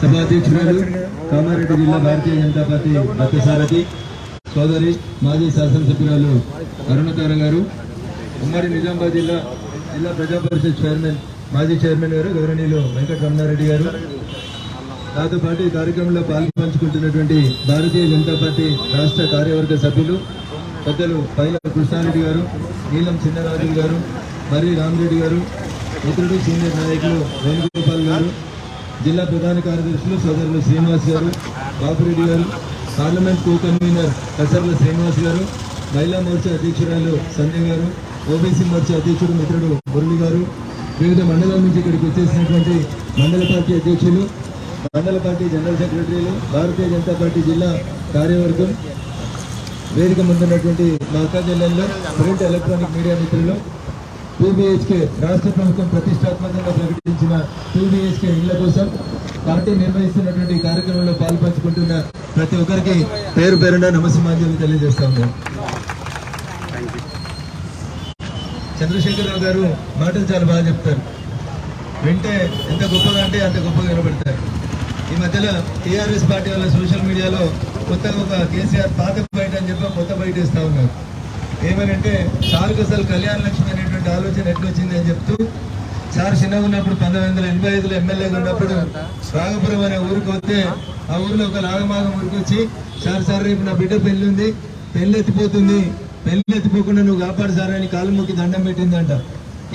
సభాధ్యక్షురాలు కామారెడ్డి జిల్లా భారతీయ జనతా పార్టీ రథసారథి సోదరి మాజీ శాసనసభ్యురాలు అరుణతార గారు ఉమ్మడి నిజామాబాద్ జిల్లా జిల్లా ప్రజా పరిషత్ చైర్మన్ మాజీ చైర్మన్ గారు గౌరవనీయులు వెంకటరమణారెడ్డి గారు. నాతో పాటు ఈ కార్యక్రమంలో పాల్పంచుకుంటున్నటువంటి భారతీయ జనతా పార్టీ రాష్ట్ర కార్యవర్గ సభ్యులు పెద్దలు పైల కృష్ణారెడ్డి గారు నీలం చిన్నరాజు గారు మర్రి రామరెడ్డి గారు మిత్రుడు సీనియర్ నాయకులు వేణుగోపాల్ గారు జిల్లా ప్రధాన కార్యదర్శులు సోదరులు Srinivas garu Bapureddy garu parliament co convener Kasarla Srinivas garu Mahila Morcha అధ్యక్షురాలు సంజయ్ గారు ఓబీసీ మోర్చా అధ్యక్షుడు మిత్రుడు మురళి గారు వివిధ మండలాల నుంచి ఇక్కడికి వచ్చేసినటువంటి మండల పార్టీ అధ్యక్షులు మండల పార్టీ జనరల్ సెక్రటరీలు భారతీయ జనతా పార్టీ జిల్లా కార్యవర్గం వేదిక ముందున్నటువంటి మా అక్క జిల్లాలో ప్రింట్ ఎలక్ట్రానిక్ మీడియా మిత్రులు టీబీహెచ్కే రాష్ట్ర ప్రభుత్వం ప్రతిష్టాత్మకంగా ప్రకటించిన టీబీహెచ్కే ఇళ్ళ కోసం పార్టీ నిర్వహిస్తున్నటువంటి కార్యక్రమంలో పాల్పంచుకుంటున్న ప్రతి ఒక్కరికి పేరు పేరున నమస్మాంజలి తెలియజేస్తాము. చంద్రశేఖరరావు గారు మాటలు చాలా బాగా చెప్తారు. వింటే ఎంత గొప్పగా అంటే అంత గొప్పగా వినబడతారు. ఈ మధ్యలో టీఆర్ఎస్ పార్టీ వాళ్ళ సోషల్ మీడియాలో కొత్తగా ఒక కేసీఆర్ పాత బయట అని చెప్పి కొత్త బయట ఇస్తా ఉన్నారు. ఏమనంటే సార్కు అసలు కళ్యాణ లక్ష్మి అనేటువంటి ఆలోచన ఎట్లొచ్చింది అని చెప్తూ సార్ చిన్నగా ఉన్నప్పుడు పంతొమ్మిది వందల ఎనభై ఐదులో ఎమ్మెల్యేగా ఉన్నప్పుడు రాగపురం అనే ఊరికి వస్తే ఆ ఊర్లో ఒక లాగమాగం ఊరికి వచ్చి సార్ సార్ రేపు నా బిడ్డ పెళ్ళి ఉంది పెళ్ళి ఎత్తిపోతుంది పెళ్ళి ఎత్తిపోకుండా నువ్వు కాపాడు సార్ అని కాలు మొక్కి దండం పెట్టిందంట.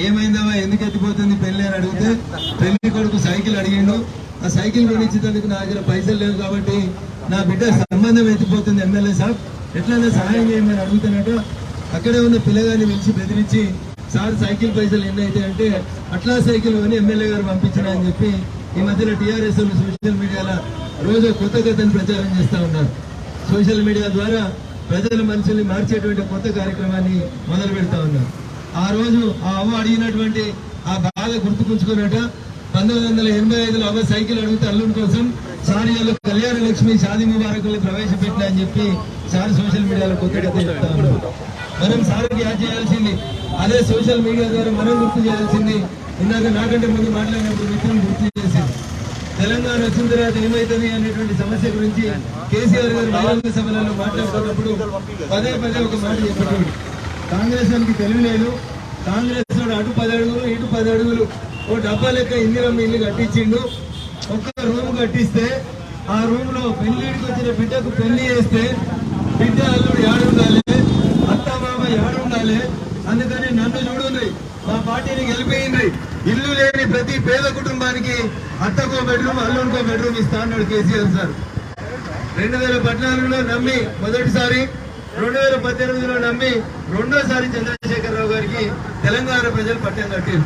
ఏమైందమ్మా? ఎందుకు ఎత్తిపోతుంది పెళ్ళి అని అడిగితే పెళ్ళి కొడుకు సైకిల్ అడిగిండు. ఆ సైకిల్ కొనిచ్చేందుకు నా దగ్గర పైసలు లేవు కాబట్టి నా బిడ్డ సంబంధం ఎత్తిపోతుంది ఎమ్మెల్యే సార్. ఎట్లయినా సహాయం చేయమని అడుగుతున్నట్టు అక్కడే ఉన్న పిల్లగాన్ని పిలిచి బెదిరించి సార్ సైకిల్ పైసలు ఎన్నైతే అంటే అట్లా సైకిల్ కొని ఎమ్మెల్యే గారు పంపించిన అని చెప్పి ఈ మధ్యలో టీఆర్ఎస్ సోషల్ మీడియాలో రోజు కొత్త కథను ప్రచారం చేస్తా ఉన్నారు. సోషల్ మీడియా ద్వారా ప్రజల మనుషుల్ని మార్చేటువంటి కొత్త కార్యక్రమాన్ని మొదలు పెడతా ఉన్నారు. ఆ రోజు ఆ అవ్వ అడిగినటువంటి ఆ బాధ గుర్తుకుంచుకున్నట్ట పంతొమ్మిది వందల ఎనభై ఐదులో అవ్వ సైకిల్ అడిగితే అల్లుడి కోసం సారియాలు కళ్యాణ లక్ష్మి షాది ముబారకులు ప్రవేశపెట్టిన అని చెప్పి సార్ సోషల్ మీడియాలో కొత్త కథ చెప్తా ఉన్నారు. మనం సార్కి యాడ్ చేయాల్సింది. అదే సోషల్ మీడియా ద్వారా మనం గుర్తు చేయాల్సింది. ఇందాక నాకంటే ముందు మాట్లాడినప్పుడు మిత్రులు గుర్తు చేసింది. తెలంగాణ వచ్చిన తర్వాత ఏమైతుంది అనేటువంటి సమస్య గురించి కేసీఆర్ గారు బహిరంగ సభలలో మాట్లాడుతున్నప్పుడు పదే పదే ఒక మాట చెప్పేటోడు. కాంగ్రెస్ వానికి తెలియలేదు కాంగ్రెస్ వాడు అటు పది అడుగులు ఇటు పది అడుగులు ఓ డబ్బా లెక్క ఇందిరమ్మ ఇల్లు కట్టించిండు. ఒక్క రూమ్ కట్టిస్తే ఆ రూమ్లో పెళ్ళిడికి వచ్చిన బిడ్డకు పెళ్ళి చేస్తే బిడ్డ అల్లుడు ఏడు బాబా అత్త ఉండాలి? అందుకని నన్ను చూడుండ్రి మా పార్టీని గెలిపోయింది ఇల్లు లేని ప్రతి పేద కుటుంబానికి అత్తకో బెడ్రూమ్ అల్లునికో బెడ్రూమ్ ఇస్తా అన్నాడు కేసీఆర్ సార్. రెండు వేల పద్నాలుగులో నమ్మి మొదటిసారి రెండు వేల పద్దెనిమిదిలో నమ్మి రెండోసారి చంద్రశేఖరరావు గారికి తెలంగాణ ప్రజలు పట్టం కట్టారు.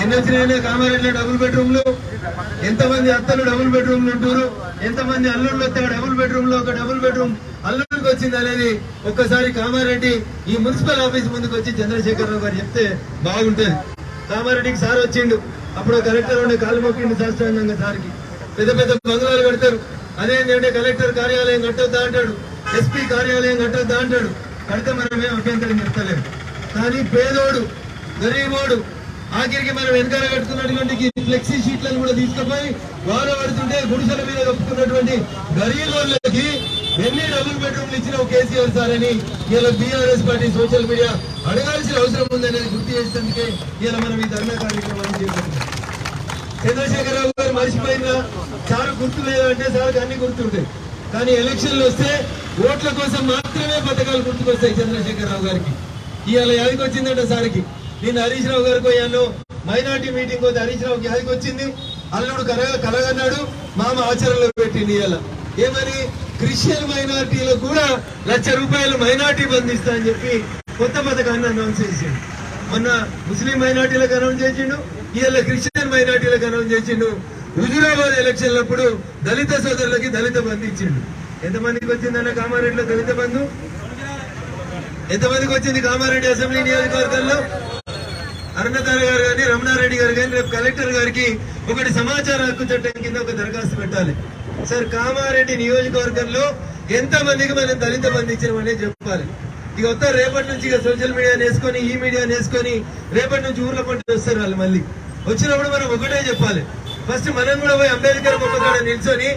ఎన్ని వచ్చినాయనే కామారెడ్డిలో డబుల్ బెడ్రూమ్లు ఎంతమంది అత్తలు డబుల్ బెడ్రూమ్లు ఉంటారు ఎంతమంది అల్లుళ్ళు వస్తే డబుల్ బెడ్రూమ్లో ఒక డబుల్ బెడ్రూమ్ అల్లుడికి వచ్చింది అనేది ఒక్కసారి కామారెడ్డి ఈ మున్సిపల్ ఆఫీస్ ముందుకు వచ్చి చంద్రశేఖరరావు గారు చెప్తే బాగుంటుంది. కామారెడ్డికి సార్ వచ్చిండు. అప్పుడు కలెక్టర్ ఉండే కాలు మొక్కిండు శాస్త్రాంగంగా సార్కి. పెద్ద పెద్ద బంగ్లాలు కడతారు. అదేంటంటే కలెక్టర్ కార్యాలయం కట్టొద్దా అంటాడు. ఎస్పీ కార్యాలయం కట్టొద్దా అంటాడు. కడితే మనం ఏం అభ్యంతరం చెప్తలేము. కానీ పేదోడు గరీబోడు ఆఖరికి మనం వెనకాల కట్టుకున్నటువంటి ఫ్లెక్సీ షీట్లను కూడా తీసుకుపోయి వారు పడుతుంటే గుడిసెల మీద కప్పుకున్నటువంటి గరీబోళ్ళకి ఎన్ని డబుల్ బెడ్రూమ్లు ఇచ్చిన కేసీఆర్ సార్ అని ఇలా బీఆర్ఎస్ పార్టీ సోషల్ మీడియా అడగాల్సిన అవసరం ఉందనేది గుర్తు చేసేందుకే ఇలా మనం ఈ ధర్నా కార్యక్రమాన్ని చేస్తున్నాం. చంద్రశేఖరరావు గారు మర్చిపోయిందా సార్ గుర్తు లేదంటే సార్ అన్ని గుర్తుంటాయి. కానీ ఎలక్షన్లు వస్తే ఓట్ల కోసం మాత్రమే పథకాలు గుర్తుకొస్తాయి చంద్రశేఖరరావు గారికి. ఇవాళ యాదికి వచ్చిందంట సార్కి. నేను హరీష్ రావు గారికి పోయాను. మైనార్టీ మీటింగ్ పోతే హరీష్ రావు గ్యాదికి వచ్చింది. అల్లుడు కల కలగన్నాడు. మామ ఆచరణలో పెట్టింది ఇవాళ ఏమని క్రిస్టియన్ మైనార్టీలకు కూడా లక్ష రూపాయలు మైనార్టీ బంధిస్తా అని చెప్పి కొత్త పథకాన్ని అనౌన్స్ చేసిండు. మొన్న ముస్లిం మైనార్టీలకు అనౌన్స్ చేసిండు. ఇవాళ క్రిస్టియన్ మైనార్టీలకు అనౌన్స్ చేసిండు. హుజురాబాద్ ఎలక్షన్లప్పుడు దళిత సోదరులకి దళిత బంధు ఇచ్చిండు. ఎంతమందికి వచ్చిందన్న కామారెడ్డిలో దళిత బంధు? ఎంతమందికి వచ్చింది కామారెడ్డి అసెంబ్లీ నియోజకవర్గంలో? అరుణతార గారు కానీ రమణారెడ్డి గారు కానీ రేపు కలెక్టర్ గారికి ఒకటి సమాచార హక్కు చట్టం కింద ఒక దరఖాస్తు పెట్టాలి. సార్ కామారెడ్డి నియోజకవర్గంలో ఎంత మందికి మనం దళిత బంధు చెప్పాలి. ఇక వస్తా రేపటి నుంచి ఇక సోషల్ మీడియా వేసుకొని ఈ మీడియా నేసుకొని రేపటి నుంచి ఊర్ల పంట వస్తారు వాళ్ళు మళ్ళీ. వచ్చినప్పుడు మనం ఒకటే చెప్పాలి. ఫస్ట్ మనం కూడా పోయి అంబేద్కర్ బొమ్మ నిల్చొని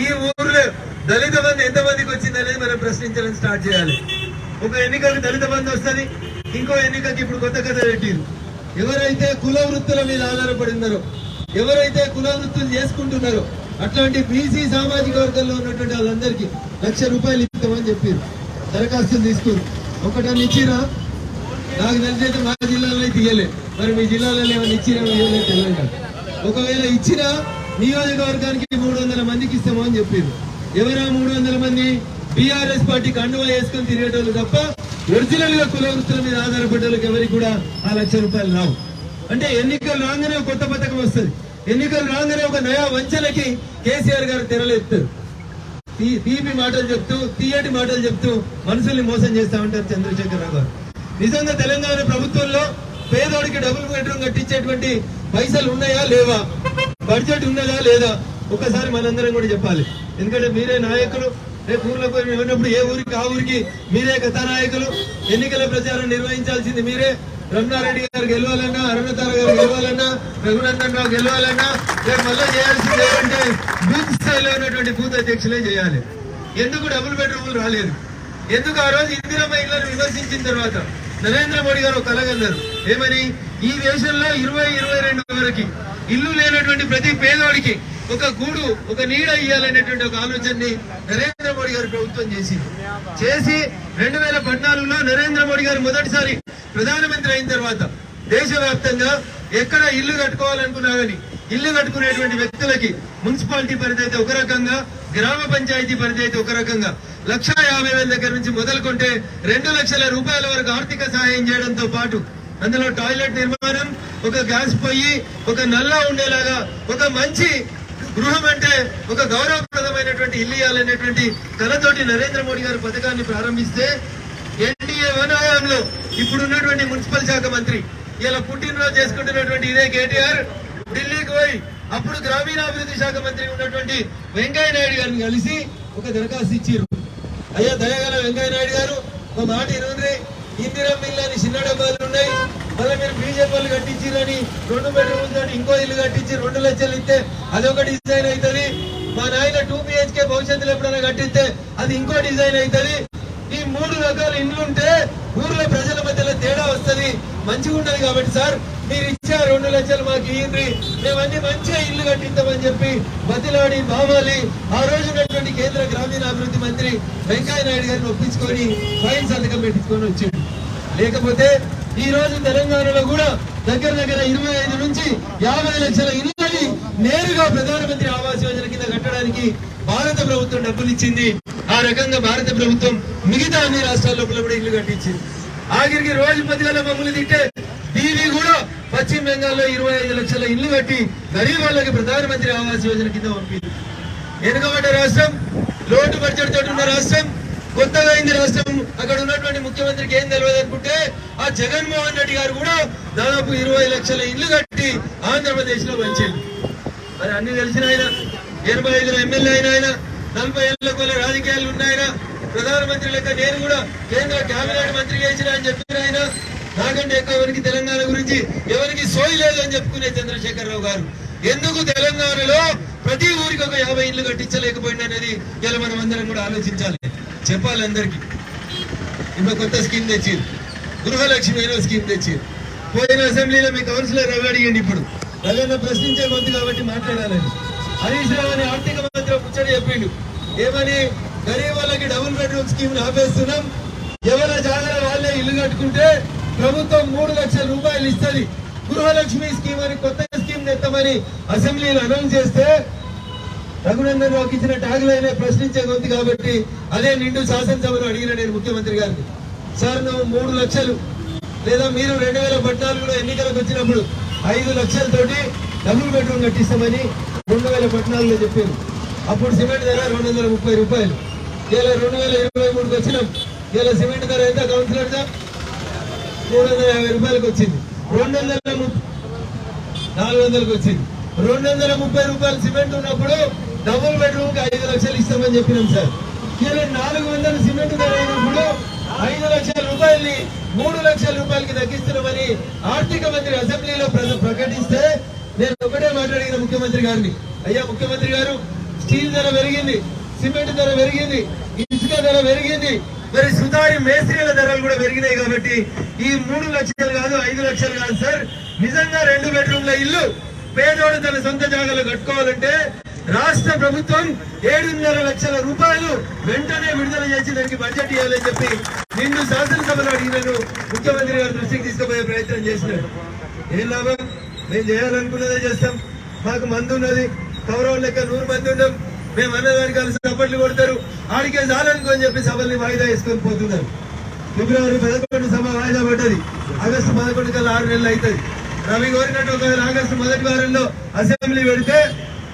ఈ ఊర్లో దళిత బంధు ఎంత మందికి వచ్చింది అనేది మనం ప్రశ్నించడం స్టార్ట్ చేయాలి. ఒక ఎన్నికకు దళిత బంధు వస్తుంది ఇంకో ఎన్నికకి ఇప్పుడు కొత్త కథ పెట్టింది ఎవరైతే కుల వృత్తుల మీద ఆధారపడి ఉన్నారో ఎవరైతే కుల వృత్తులు చేసుకుంటున్నారో అట్లాంటి బీసీ సామాజిక వర్గంలో ఉన్నటువంటి వాళ్ళందరికీ లక్ష రూపాయలు ఇస్తామని చెప్పారు. దరఖాస్తులు తీసుకుని ఒకటని ఇచ్చిరా? నాకు తెలిసైతే మా జిల్లాలో అయితే మరి మీ జిల్లాలో ఏమైనా ఇచ్చినా ఇవ్వలేదు తెలియదు ఒకవేళ ఇచ్చినా నియోజకవర్గానికి మూడు వందల మందికి ఇస్తామని చెప్పారు. ఎవరా మూడు వందల మంది? బీఆర్ఎస్ పార్టీ కండువా వేసుకొని తిరిగేటోళ్ళు తప్ప ఒరిజినల్గా కుల వృత్తుల మీద ఆధారపడ్డ ఎవరికి కూడా ఆ లక్ష రూపాయలు రావు. అంటే ఎన్నికలు రాగానే ఒక కొత్త పథకం వస్తుంది. ఎన్నికలు రాగానే ఒక నయా వంచనకి కేసీఆర్ గారు తెరలేస్తారు తీపి మాటలు చెప్తూ తీయటి మాటలు చెప్తూ మనుషుల్ని మోసం చేస్తా ఉంటారు చంద్రశేఖరరావు గారు. నిజంగా తెలంగాణ ప్రభుత్వంలో పేదోడికి డబుల్ బెడ్రూమ్ కట్టించేటువంటి పైసలు ఉన్నాయా లేవా? బడ్జెట్ ఉన్నదా లేదా? ఒకసారి మనందరం కూడా చెప్పాలి. ఎందుకంటే మీరే నాయకులు రేపు ఊర్లో వెళ్ళినప్పుడు ఉన్నప్పుడు ఏ ఊరికి ఆ ఊరికి మీరే కథానాయకులు. ఎన్నికల ప్రచారం నిర్వహించాల్సింది మీరే. రమణారెడ్డి గారు గెలవాలన్నా అరుణతార గారు గెలవాలన్నా రఘునందన్ రావు గెలవాలన్నా రేపు మళ్ళీ చేయాల్సింది ఏంటంటే బూత్ స్థాయిలో ఉన్నటువంటి బూత్ అధ్యక్షులే చేయాలి. ఎందుకు డబుల్ బెడ్రూములు రాలేదు? ఎందుకు ఆ రోజు ఇందిరమ్మ ఇళ్ళను విమర్శించిన తర్వాత నరేంద్ర మోడీ గారు ఒక ఏమని? ఈ దేశంలో ఇరవై ఇరవై రెండు వరకు ఇల్లు లేనటువంటి ప్రతి పేదోడికి ఒక గూడు ఒక నీడ ఇయ్యాలనేటువంటి ఒక ఆలోచనని నరేంద్ర మోడీ గారు ప్రభుత్వం చేసింది. చేసి రెండు వేల పద్నాలుగులో నరేంద్ర మోడీ గారు మొదటిసారి ప్రధానమంత్రి అయిన తర్వాత దేశవ్యాప్తంగా ఎక్కడ ఇల్లు కట్టుకోవాలనుకున్నా కానీ ఇల్లు కట్టుకునేటువంటి వ్యక్తులకి మున్సిపాలిటీ పరిధి అయితే ఒక రకంగా గ్రామ పంచాయతీ పరిధి అయితే ఒక రకంగా లక్ష యాభై వేల దగ్గర నుంచి మొదలుకుంటే రెండు లక్షల రూపాయల వరకు ఆర్థిక సహాయం చేయడంతో పాటు అందులో టాయిలెట్ నిర్మాణం ఒక గ్యాస్ పొయ్యి ఒక నల్లా ఉండేలాగా ఒక మంచి గృహం అంటే ఒక గౌరవప్రదమైనటువంటి ఇల్లు ఇవ్వాలనేటువంటి కలతోటి నరేంద్ర మోడీ గారు పథకాన్ని ప్రారంభిస్తే ఎన్డీఏ వన్ ఇప్పుడున్నటువంటి మున్సిపల్ శాఖ మంత్రి ఇలా పుట్టినరోజు చేసుకుంటున్నటువంటి ఇదే కేటీఆర్ ఢిల్లీకి పోయి అప్పుడు గ్రామీణాభివృద్ధి శాఖ మంత్రి ఉన్నటువంటి వెంకయ్య నాయుడు గారిని కలిసి ఒక దరఖాస్తు ఇచ్చారు. అయ్యా దయగల వెంకయ్య నాయుడు గారు ఒక మాట ఇరువురి ఇందిరా మిల్ అని చిన్న డబ్బాలు ఉన్నాయి. మళ్ళీ మీరు బీజేపీ వాళ్ళు కట్టించిరని రెండు బెడ్రూమ్స్ తోటి ఇంకో ఇల్లు కట్టించి రెండు లక్షలు ఇస్తే అదొక డిజైన్ అవుతుంది మా నాయన టూ బిహెచ్కే భవిష్యత్తులో ఎప్పుడైనా కట్టిస్తే అది ఇంకో డిజైన్ అవుతుంది ఈ మూడు రకాల ఇండ్లు ఉంటే ఊర్లో ప్రజల మధ్యలో తేడా వస్తుంది. మంచిగా ఉంటది కాబట్టి సార్ మీరు ఇచ్చే రెండు లక్షలు మాకు ఇయ్యండి. మేమన్నీ మంచిగా ఇల్లు కట్టిస్తామని చెప్పి బతిలాడి బావాలి. ఆ రోజు ఉన్నటువంటి కేంద్ర గ్రామీణాభివృద్ధి మంత్రి వెంకయ్య నాయుడు గారిని ఒప్పించుకొని ఫైన్ సంతకం పెట్టించుకొని వచ్చి లేకపోతే ఈ రోజు తెలంగాణలో కూడా దగ్గర దగ్గర ఇరవై ఐదు నుంచి యాభై లక్షల ఇళ్ళని నేరుగా ప్రధానమంత్రి ఆవాస్ యోజన కింద కట్టడానికి భారత ప్రభుత్వం డబ్బులు ఇచ్చింది. ఆ రకంగా భారత ప్రభుత్వం మిగతా అన్ని రాష్ట్రాల్లో కూడా ఇల్లు కట్టించింది. ఆఖరికి రోజు పదివేల మమ్మల్ని తింటే దీని కూడా పశ్చిమ బెంగాల్లో ఇరవై ఐదు లక్షల ఇల్లు కట్టి గరీబ్ వాళ్ళకి ప్రధానమంత్రి ఆవాస్ యోజన కింద పంపింది. వెనుకబడ్డ రాష్ట్రం లోటు బడ్జెట్ తోటి ఉన్న రాష్ట్రం కొత్తగా అయింది రాష్ట్రం అక్కడ ఉన్నటువంటి ముఖ్యమంత్రికి ఏం తెలియదు అనుకుంటే ఆ జగన్మోహన్ రెడ్డి గారు కూడా దాదాపు ఇరవై లక్షల ఇల్లు కట్టి ఆంధ్రప్రదేశ్లో పంచింది మరి అన్ని తెలిసిన ఆయన ఎనభై ఐదు ఎమ్మెల్యే అయిన ఆయన నలభై ఏళ్ళ కొల రాజకీయాలు ఉన్నాయన ప్రధానమంత్రి లెక్క నేను కూడా కేంద్ర కేబినెట్ మంత్రి చేసిన అని చెప్పిన ఆయన నాకంటే ఎక్కువ ఎవరికి తెలంగాణ గురించి ఎవరికి సోయి లేదు అని చెప్పుకునే చంద్రశేఖరరావు గారు. ఎందుకు తెలంగాణలో ప్రతి ఊరికి ఒక యాభై ఇల్లు కట్టించలేకపోయింది అనేది ఇలా మనం అందరం కూడా ఆలోచించాలి. చెప్పాలి అందరికీ. ఇప్పుడు కొత్త స్కీమ్ తెచ్చింది గృహలక్ష్మి అనే స్కీమ్ తెచ్చింది పోయిన అసెంబ్లీలో మీ కౌన్సిలర్ రవి అడిగండి ఇప్పుడు. రవి ప్రశ్నించే గొంతు కాబట్టి మాట్లాడాలని. హరీష్ రావు అని ఆర్థిక మంత్రి ముచ్చడి చెప్పిండు. ఏమని? గరీబ్ వాళ్ళకి డబుల్ బెడ్రూమ్ స్కీమ్ ఆపేస్తున్నాం. ఎవరి జాగ్రత్త వాళ్ళే ఇల్లు కట్టుకుంటే ప్రభుత్వం మూడు లక్షల రూపాయలు ఇస్తుంది. గృహలక్ష్మి స్కీమ్ అని కొత్త స్కీమ్ తెస్తామని అసెంబ్లీలో అనౌన్స్ చేస్తే రఘునందన్ రావుకి ఇచ్చిన ట్యాగ్ లైన్ ప్రశ్నించే గొంతు కాబట్టి అదే నిండు శాసనసభలో అడిగిన నేను ముఖ్యమంత్రి గారిని. సార్ నువ్వు మూడు లక్షలు లేదా మీరు రెండు వేల పద్నాలుగులో ఎన్నికలకు వచ్చినప్పుడు ఐదు లక్షలతోటి డబుల్ బెడ్రూమ్ కట్టిస్తామని రెండు వేల పద్నాలుగులో చెప్పారు. అప్పుడు సిమెంట్ ధర రెండు వందల ముప్పై రూపాయలు. ఇలా రెండు వేల ఇరవై మూడుకి వచ్చినాం. ఇలా సిమెంట్ ధర ఎంత? కౌన్సిలర్ సార్ మూడు వందల యాభై రూపాయలకు వచ్చింది. రెండు వందల ముప్పై నాలుగు వందలకు వచ్చింది. రెండు వందల ముప్పై రూపాయలు సిమెంట్ ఉన్నప్పుడు డబుల్ బెడ్రూమ్కి ఐదు లక్షలు ఇస్తామని చెప్పినాం సార్. ఇలా నాలుగు వందల సిమెంట్ ధర అయినప్పుడు ఐదు లక్షల రూపాయల్ని మూడు లక్షల రూపాయలకి తగ్గిస్తున్నామని ఆర్థిక మంత్రి అసెంబ్లీలో ప్రకటిస్తే నేను ఒకటే మాట్లాడిన ముఖ్యమంత్రి గారిని. అయ్యా ముఖ్యమంత్రి గారు స్టీల్ ధర పెరిగింది సిమెంట్ ధర పెరిగింది ఇసుక ధర పెరిగింది మరి సుతారి మేస్త్రీల ధరలు కూడా పెరిగినాయి కాబట్టి ఈ మూడు లక్షలు కాదు ఐదు లక్షలు కాదు సార్. నిజంగా రెండు బెడ్రూమ్ల ఇల్లు పేదోడు తన సొంత జాగాలో కట్టుకోవాలంటే రాష్ట్ర ప్రభుత్వం ఏడున్నర లక్షల రూపాయలు వెంటనే విడుదల చేసి దానికి బడ్జెట్ ఇవ్వాలని చెప్పి నిన్ను శాసనసభలో అడిగినను ముఖ్యమంత్రి గారి దృష్టికి తీసుకుపోయే ప్రయత్నం చేసినాడు ఏం లాభం? మేము చేయాలనుకున్నదే చేస్తాం. మాకు మందు ఉన్నది. కౌరవ లెక్క నూరు మంది ఉన్నాం మేము అన్నదానికి కలిసి చప్పట్లు కొడతారు. ఆడికే చాలనుకోని చెప్పి సభల్ని వాయిదా వేసుకొని పోతున్నారు. ఫిబ్రవరి పదకొండు సభ వాయిదా పడ్డది. ఆగస్టు పదకొండు కల్లా ఆరు నెలలు అవుతుంది. రవి కోరినట్టు ఒకవేళ ఆగస్టు మొదటి వారంలో అసెంబ్లీ పెడితే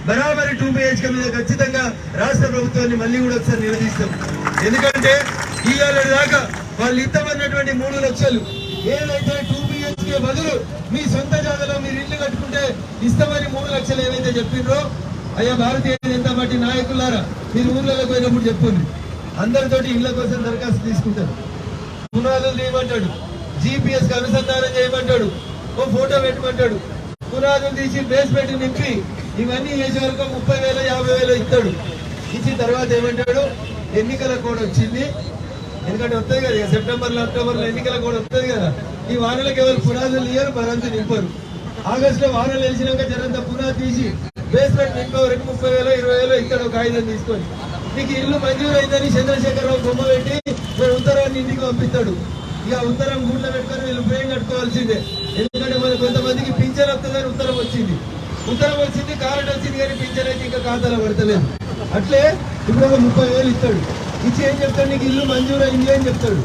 బరాబరి టూ బిహెచ్కే మీద ఖచ్చితంగా రాష్ట్ర ప్రభుత్వాన్ని మళ్ళీ కూడా ఒకసారి నిలదీస్తాం. ఎందుకంటే ఇవాళ దాకా వాళ్ళు ఇస్తామన్నటువంటి మూడు లక్షలు ఏదైతే టూ బిహెచ్కే బదులు మీ సొంత జాగాలో మీరు ఇల్లు కట్టుకుంటే ఇస్తామని మూడు లక్షలు ఏవైతే చెప్పిండ్రో అయ్యా భారతీయ జనతా పార్టీ నాయకులారా మీరు ఊళ్ళలోకి పోయినప్పుడు చెప్పండి. అందరితోటి ఇళ్ళ కోసం దరఖాస్తు తీసుకుంటారు. పునాదులు తీయమంటాడు జీపీఎస్కి అనుసంధానం చేయమంటాడు. ఓ ఫోటో పెట్టమంటాడు. పునాదులు తీసి బేస్ పెట్టి నింపి ఇవన్నీ చేసే వరకు ముప్పై వేల యాభై వేలు ఇస్తాడు. ఇచ్చిన తర్వాత ఏమంటాడు? ఎన్నికల కోడ్ వచ్చింది. ఎందుకంటే వస్తుంది కదా సెప్టెంబర్లో అక్టోబర్లో ఎన్నికల కోడ్ వస్తుంది కదా. ఈ వానలకు ఎవరు పునాదులు ఇయ్యరు మరంతా నింపరు. ఆగస్ట్లో వానలు వెలిసినాక జనంతా పునాది తీసి బేస్మెంట్ నింపే వరకు ముప్పై వేలు ఇరవై వేలు ఇక్కడ ఒక ఆయుధం తీసుకొని. నీకు ఇల్లు మంజూరు అయిందని చంద్రశేఖరరావు బొమ్మ పెట్టి ఉత్తరాన్ని ఇంటికి పంపిస్తాడు. ఇక ఉత్తరం గూట్లో పెట్టుకొని వీళ్ళు ఫ్రేమ్ కట్టుకోవాల్సిందే. ఎందుకంటే మరి కొంతమందికి పింఛన్ వస్తుందని ఉత్తరం వచ్చింది. ఉత్తరం వచ్చింది కారెంట్ వచ్చింది కానీ పింఛన్ అయితే ఇంకా ఖాతాలో పడతలేదు. అట్లే ఇప్పుడు ఒక ముప్పై వేలు ఇస్తాడు. ఇచ్చి ఏం చెప్తాడు? నీకు ఇల్లు మంజూరు అయింది అని చెప్తాడు.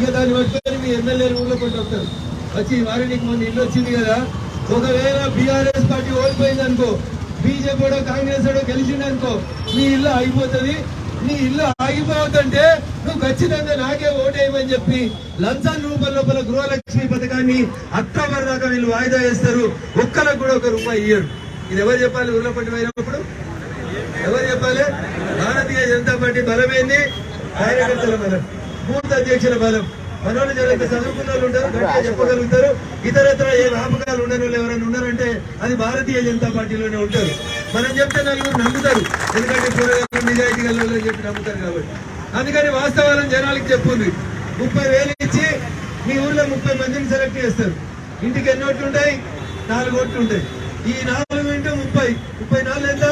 ఇక దాన్ని పట్టుకొని మీ ఎమ్మెల్యే ఊళ్ళో కొంటూ వస్తారు వచ్చి వారి నీకు మొన్న ఇల్లు వచ్చింది కదా. ఒకవేళ బీఆర్ఎస్ పార్టీ ఓడిపోయింది అనుకో బీజేపీ కూడా కాంగ్రెస్ కూడా గెలిచింది అనుకో నీ ఇల్లు అయిపోతుంది. నీ ఇల్లు ఆగిపోవద్దంటే నువ్వు ఖచ్చితంగా నాకే ఓటేయమని చెప్పి లంచాల రూపం లోపల గృహలక్ష్మి పథకాన్ని అక్టోబర్ దాకా వీళ్ళు వాయిదా వేస్తారు. ఒక్కలకు కూడా ఒక రూపాయి ఇయ్యరు. ఇది ఎవరు చెప్పాలి? ఊర్లో పట్టి పోయినప్పుడు? ఎవరు చెప్పాలి? భారతీయ జనతా పార్టీ బలమైంది. కార్యకర్తల బలం. బూత్ అధ్యక్షుల బలం. మనోళ్ళు జరిగితే చదువుకున్న వాళ్ళు ఉంటారు గట్టిగా చెప్పగలుగుతారు. ఇతరత్ర ఏ వ్యాపకాలు ఉండని వాళ్ళు ఎవరైనా ఉన్నారంటే అది భారతీయ జనతా పార్టీలోనే ఉంటారు. మనం చెప్తే నలుగురు నమ్ముతారు. ఎందుకంటే కూరగాయలు నిజాయితీ గల చెప్పి నమ్ముతారు కాబట్టి. అందుకని వాస్తవాలను జనాలకి చెప్పుంది. ముప్పై వేలు ఇచ్చి మీ ఊర్లో ముప్పై మందిని సెలెక్ట్ చేస్తారు. ఇంటికి ఎన్ని ఓట్లు ఉంటాయి? నాలుగు ఓట్లు ఉంటాయి. ఈ నాలుగు ఇంటూ ముప్పై. ముప్పై నాలుగు ఎంత?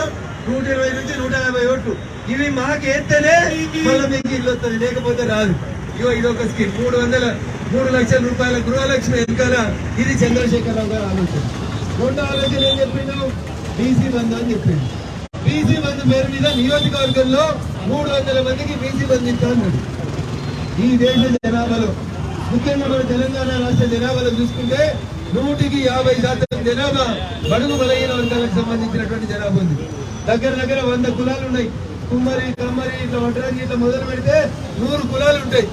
నూట ఇరవై నుంచి నూట యాభై ఓట్లు. ఇవి మాకు ఎత్తేనే మళ్ళీ మీకు ఇల్లు వస్తుంది. లేకపోతే రాదు. ఇగో ఇది ఒక స్కీమ్. మూడు వందల మూడు లక్షల రూపాయల గృహలక్ష్మి వెనకాల ఇది చంద్రశేఖరరావు గారు ఆలోచన. రెండో ఆలోచన ఏం చెప్పిండు? బీసీ బంధు అని చెప్పిండు. బీసీ బంధు పేరు మీద నియోజకవర్గంలో మూడు వందల మందికి బీసీ బంధు ఇస్తా ఈ దేశ జనాభాలో ముఖ్యంగా మన తెలంగాణ రాష్ట్ర జనాభాలో చూసుకుంటే నూటికి యాభై శాతం జనాభా బడుగు బలహీన వర్గాలకు సంబంధించినటువంటి జనాభా ఉంది. దగ్గర దగ్గర వంద కులాలు ఉన్నాయి. కుమ్మరి కమ్మరి ఇట్లా వడ్రాజి ఇట్లా మొదలు పెడితే నూరు కులాలు ఉంటాయి.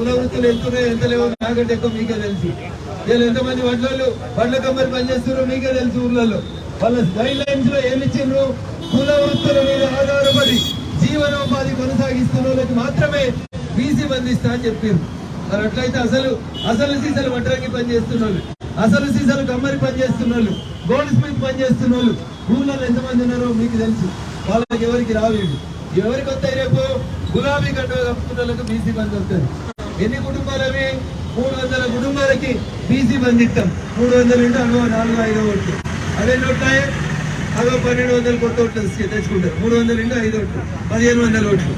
కుల వృత్తులు ఎంత ఎంత లేవో నాకంటే ఎక్కువ మీకే తెలుసు. వీళ్ళు ఎంతమంది వడ్లలో వడ్ల కమ్మరి పనిచేస్తున్నారు మీకే తెలుసు ఊర్లలో. వాళ్ళ గైడ్ లైన్స్లో ఏమి ఇచ్చిండ్రు? కుల వృత్తుల మీద ఆధారపడి జీవనోపాధి కొనసాగిస్తున్న వాళ్ళకి మాత్రమే బీసీ బంధిస్తా అని చెప్పారు మరి అట్లయితే అసలు అసలు సీసాలు వడ్రంగి పని చేస్తున్న వాళ్ళు అసలు సీసాలు కమ్మరి పని చేస్తున్న వాళ్ళు గోల్డ్ స్మిత్ పని చేస్తున్న వాళ్ళు ఊళ్ళలో ఎంతమంది ఉన్నారో మీకు తెలుసు. వాళ్ళకి ఎవరికి రావేది ఎవరికి వస్తాయి రేపు? గులాబీ గడ్డ కప్పుకున్న వాళ్ళకి బీసీ బంద్ వస్తుంది. ఎన్ని కుటుంబాలు అవి మూడు వందల కుటుంబాలకి బీసీ బంధిస్తాం మూడు వందలు ఇంటూ అనుభవం నాలుగు ఐదో ఓట్లు. అవే నోట్లాయే అదో పన్నెండు వందలు కొత్త ఓట్లు తెచ్చుకుంటారు. మూడు వందలు ఇంటూ ఐదు ఓట్లు. పదిహేను వందల ఓట్లు.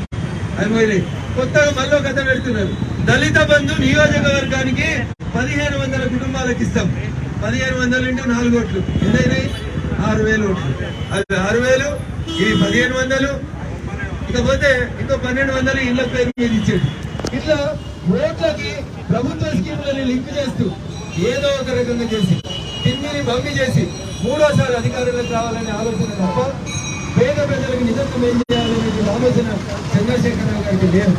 అవి పోయినాయి కొత్తగా మళ్ళీ కథ పెడుతున్నారు. దళిత బంధు నియోజకవర్గానికి పదిహేను వందల కుటుంబాలకు ఇస్తాం. పదిహేను వందలు ఇంటూ నాలుగు ఓట్లు. ఎన్నైనాయి? ఆరు వేలు ఓట్లు. అవి ఆరు వేలు ఇవి పదిహేను వందలు. ఇకపోతే ఇంకో పన్నెండు వందలు ఇళ్ళ పేరు మీద ఇచ్చాడు ఇట్లా ఓట్లకి ప్రభుత్వ స్కీములని లింక్ చేస్తూ ఏదో ఒక రకంగా చేసి తిమ్మిని భంగి చేసి మూడోసారి అధికారులకు రావాలనే ఆలోచన తప్ప పేద ప్రజలకు నిజంగా ఏం చేయాలనే ఆలోచన చంద్రశేఖరరావు గారికి లేదు.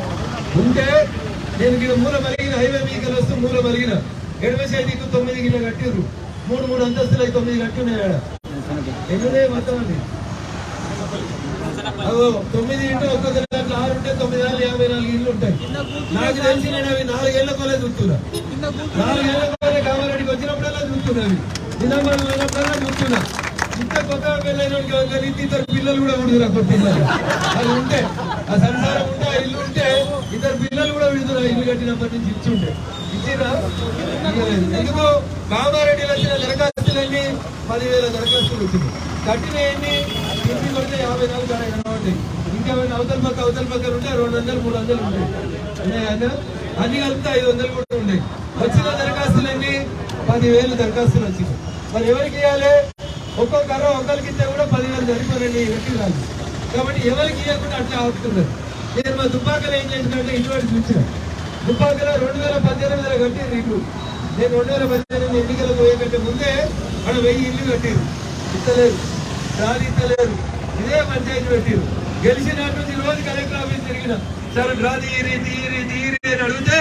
ఉంటే నేను ఇక్కడ మూల మలిగిన హైవే మీకలు వస్తూ మూల మలిగిన ఎడమ సైడ్కి తొమ్మిది గిన్నె కట్టిర్రు. మూడు మూడు అంతస్తులు తొమ్మిది కట్టి ఉన్నాయా ఆడ. ఎన్నున్నాయి మొత్తం అండి. తొమ్మిది ఇంటూ ఒక్కొక్క దాంట్లో ఆరు ఉంటే తొమ్మిది వేల యాభై నాలుగు ఇల్లు ఉంటాయి. నాకు తెలిసి నేను అవి నాలుగేళ్ళ కొలే చూస్తున్నా. నాలుగేళ్ళ కొలే కామారెడ్డికి వచ్చినప్పుడల్లా చూస్తున్నా అవి. నిజామాబాద్ వెళ్ళినప్పుడల్లా చూస్తున్నా. ఇంత కొత్తగా పెళ్ళైన ఇద్దరు పిల్లలు కూడా ఉడుదురా కొత్త అది ఉంటే ఆ సంసారం ఉంటే ఆ ఇల్లు ఉంటే ఇద్దరు పిల్లలు కూడా విడుదురా ఇల్లు కట్టినప్పటి నుంచి ఇచ్చి ఉంటే. ఎందుకు కామారెడ్డిలో వచ్చిన దరఖాస్తులన్నీ పదివేల దరఖాస్తులు వచ్చినాయి. కట్టిన ఎన్ని ఇంటి యాభై నాలుగు కాడ కాబట్టి ఇంకా అవతల పక్క అవతల పక్కన ఉంటే రెండు వందలు మూడు వందలు ఉంటాయి. అన్ని? కలిపితే ఐదు వందలు కూడా ఉన్నాయి వచ్చిన దరఖాస్తులన్నీ పదివేలు దరఖాస్తులు వచ్చినాయి. మరి ఎవరికి ఇవ్వాలి? ఒక్కొక్కరు ఒక్కరికి ఇస్తే కూడా పదివేలు సరిపోరండి వ్యక్తి రాదు కాబట్టి ఎవరికి ఇవ్వకుండా అట్లా ఆపుతున్నారు. నేను మా దుబ్బాకలు ఏం చేసినట్టే ఇటువంటి చూసిన దుబ్బాకలో రెండు వేల పద్దెనిమిదిలో కట్టిరు ఇల్లు. నేను రెండు వేల పద్దెనిమిది ఎన్నికలు పోయే కంటే ముందే అక్కడ వెయ్యి ఇల్లు కట్టారు ఇస్తలేదు రాని లేదు ఇదే పంచాయతీ పెట్టారు. గెలిచినట్టు నుంచి రోజు కలెక్టర్ ఆఫీస్ తిరిగిన. సరే డ్రా తీరి తీరి తీరి అని అడిగితే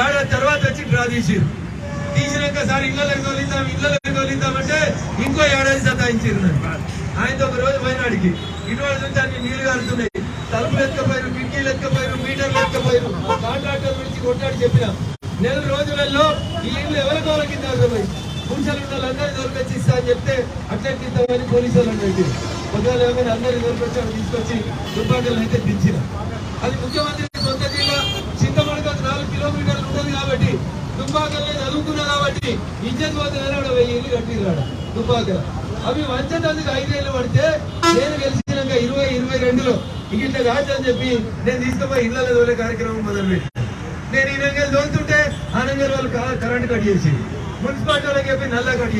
ఏడాది తర్వాత వచ్చి డ్రా తీసిరు. తీసినాక సార్ ఇళ్ళకి తోలిద్దాం ఇళ్ళకి తోలిద్దామంటే ఇంకో ఏడాది సతాయించారు నన్ను. ఆయనతో ఒక రోజు పోయిన అడిగి ఇటువంటి నుంచి అన్ని నీళ్ళు కారుతున్నాయి. తలుపులు ఎత్తుకపోయారు కిటికీలు ఎత్తుకపోయారు మీటర్లు ఎత్తుకపోయారు. కాంట్రాక్టర్ గురించి కొట్టాడు చెప్పిన. నెల రోజులలో ఈ ఇల్లు ఎవరి వాళ్ళకి కింద పురుషులు ఉన్న వాళ్ళందరూ దొరికొచ్చి ఇస్తా అని చెప్తే అట్లా ఇద్దామని పోలీసు వాళ్ళు పెట్టి పొద్దున ఏమైనా దొరికొచ్చి తీసుకొచ్చి దుర్భాగ్యాలను అయితే దించిన. అది ముఖ్యమంత్రి సొంత జిల్లా చింతమడక నాలుగు కిలోమీటర్లు ఉంటుంది కాబట్టి దుబ్బాకల్లో చదువుకున్నా కాబట్టి ఇజ్జత్ పోతే ఆడ వెయ్యి ఇల్లు కట్టిరాడ దుబ్బాక అవి వంచడానికి ఐదేళ్ళు పడితే నేను గెలిచినాక ఇరవై ఇరవై రెండులో ఇట్లా కాదు అని చెప్పి నేను తీసుకుపోయి ఇళ్ళ తోలే కార్యక్రమం మొదలుపెట్టి నేను ఈ రంగం దోలుతుంటే ఆ వాళ్ళు కరెంట్ కట్ చేసింది. మున్సిపాలిటీ వాళ్ళకి చెప్పి నల్ల కట్